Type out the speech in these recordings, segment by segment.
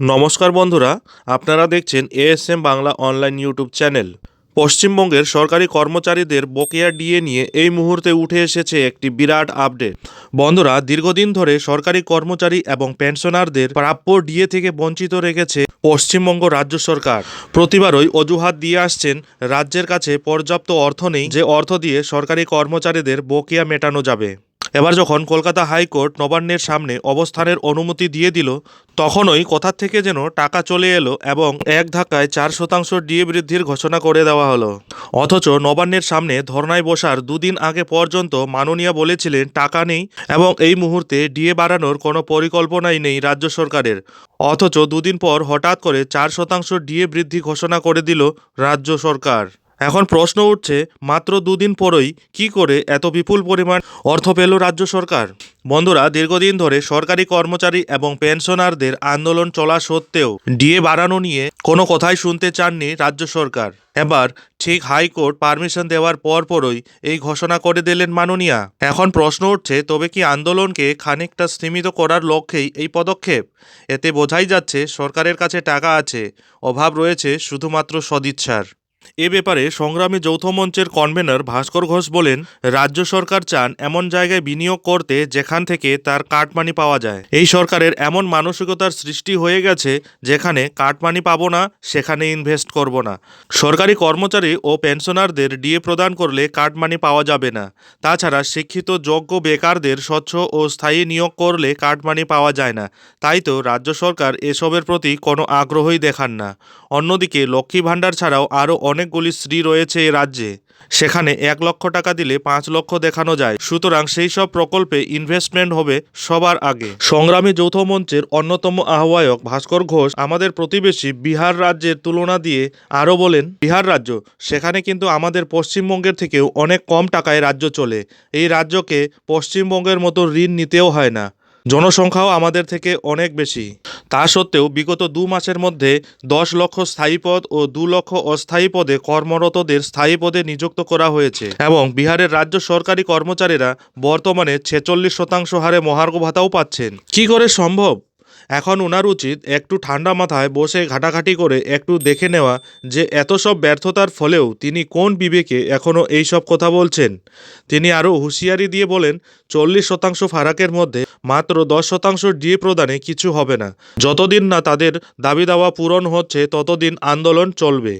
নমস্কার বন্ধুরা, আপনারা দেখছেন ASM Bangla online YouTube channel পশ্চিমবঙ্গের সরকারি কর্মচারীদের বকেয়া ডিএ নিয়ে এই মুহূর্তে উঠে এসেছে একটি বিরাট আপডেট বন্ধুরা, দীর্ঘদিন ধরে সরকারি কর্মচারী এবং পেনশনারদের প্রাপ্য ডিএ থেকে বঞ্চিত রেখেছে পশ্চিমবঙ্গ রাজ্য সরকার। প্রতিবারই অজুহাত দিয়ে আসছেন রাজ্যের কাছে পর্যাপ্ত অর্থ নেই যে অর্থ দিয়ে সরকারি কর্মচারীদের বকেয়া মেটানো যাবে। এবার যখন কলকাতা হাইকোর্ট নবান্নের সামনে অবস্থানের অনুমতি দিয়ে দিল, তখনই কোথার থেকে যেন টাকা চলে এলো এবং এক ধাক্কায় চার শতাংশ ডিএ বৃদ্ধির ঘোষণা করে দেওয়া হলো। অথচ নবান্নের সামনে ধর্নায় বসার দুদিন আগে পর্যন্ত মাননীয়া বলেছিলেন, টাকা নেই এবং এই মুহূর্তে ডিএ বাড়ানোর কোনো পরিকল্পনাই নেই রাজ্য সরকারের। অথচ দুদিন পর হঠাৎ করে চার শতাংশ ডিএ বৃদ্ধি ঘোষণা করে দিল রাজ্য সরকার। এখন প্রশ্ন উঠছে, মাত্র দুদিন পরই কি করে এত বিপুল পরিমাণ অর্থ পেল রাজ্য সরকার? বন্ধুরা, দীর্ঘদিন ধরে সরকারি কর্মচারী এবং পেনশনারদের আন্দোলন চলা সত্ত্বেও ডিএ বাড়ানো নিয়ে কোনো কথাই শুনতে চাননি রাজ্য সরকার। এবার ঠিক হাইকোর্ট পারমিশন দেওয়ার পরপরই এই ঘোষণা করে দিলেন মাননীয়া। এখন প্রশ্ন উঠছে, তবে কি আন্দোলনকে খানিকটা সীমিত করার লক্ষ্যেই এই পদক্ষেপ? এতে বোঝাই যাচ্ছে, সরকারের কাছে টাকা আছে, অভাব রয়েছে শুধুমাত্র সদিচ্ছার। এ ব্যাপারে সংগ্রামী যৌথ মঞ্চের কনভেনর ভাস্কর ঘোষ বলেন, রাজ্য সরকার চান এমন জায়গায় বিনিয়োগ করতে যেখান থেকে তার কাটমানি পাওয়া যায়। এই সরকারের এমন মানসিকতার সৃষ্টি হয়ে গেছে যেখানে কাটমানি পাবো না, সেখানে ইনভেস্ট করব না। সরকারি কর্মচারী ও পেনশনারদের ডিএ প্রদান করলে কাটমানি পাওয়া যাবে না। তাছাড়া শিক্ষিত, যোগ্য বেকারদের স্বচ্ছ ও স্থায়ী নিয়োগ করলে কাটমানি পাওয়া যায় না। তাই তো রাজ্য সরকার এসবের প্রতি কোনো আগ্রহই দেখান না। অন্যদিকে লক্ষ্মী ভাণ্ডার ছাড়াও আরও অনেকগুলি শ্রী রয়েছে এ রাজ্যে। সেখানে এক লক্ষ টাকা দিলে পাঁচ লক্ষ দেখানো যায়। সুতরাং সেই সব প্রকল্পে ইনভেস্টমেন্ট হবে সবার আগে। সংগ্রামী যৌথ মঞ্চের অন্যতম আহ্বায়ক ভাস্কর ঘোষ আমাদের প্রতিবেশী বিহার রাজ্যের তুলনা দিয়ে আরও বলেন, বিহার রাজ্য, সেখানে কিন্তু আমাদের পশ্চিমবঙ্গের থেকেও অনেক কম টাকায় রাজ্য চলে। এই রাজ্যকে পশ্চিমবঙ্গের মতো ঋণ নিতেও হয় না। জনসংখ্যাও আমাদের থেকে অনেক বেশি। তা সত্ত্বেও বিগত দু মাসের মধ্যে দশ লক্ষ স্থায়ী পদ ও দু লক্ষ অস্থায়ী পদে কর্মরতদের স্থায়ী পদে নিযুক্ত করা হয়েছে এবং বিহারের রাজ্য সরকারি কর্মচারীরা বর্তমানে ছেচল্লিশ শতাংশ হারে মহার্ঘ ভাতাও পাচ্ছেন। কি করে সম্ভব? এখন ওনার উচিত একটু ঠান্ডা মাথায় বসে ঘাটাঘাটি করে একটু দেখে নেওয়া যে এত সব ব্যর্থতার ফলেও তিনি কোন বিবেকে এখনও এই সব কথা বলছেন। তিনি আরও হুঁশিয়ারি দিয়ে বলেন, চল্লিশ শতাংশ ফারাকের মধ্যে মাত্র দশ শতাংশ ডিএ প্রদানে কিছু হবে না। যতদিন না তাদের দাবি দাওয়া পূরণ হচ্ছে, ততদিন আন্দোলন চলবে।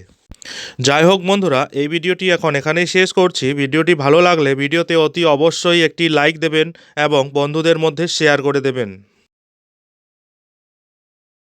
যাই হোক বন্ধুরা, এই ভিডিওটি এখন এখানেই শেষ করছি। ভিডিওটি ভালো লাগলে ভিডিওতে অতি অবশ্যই একটি লাইক দেবেন এবং বন্ধুদের মধ্যে শেয়ার করে দেবেন।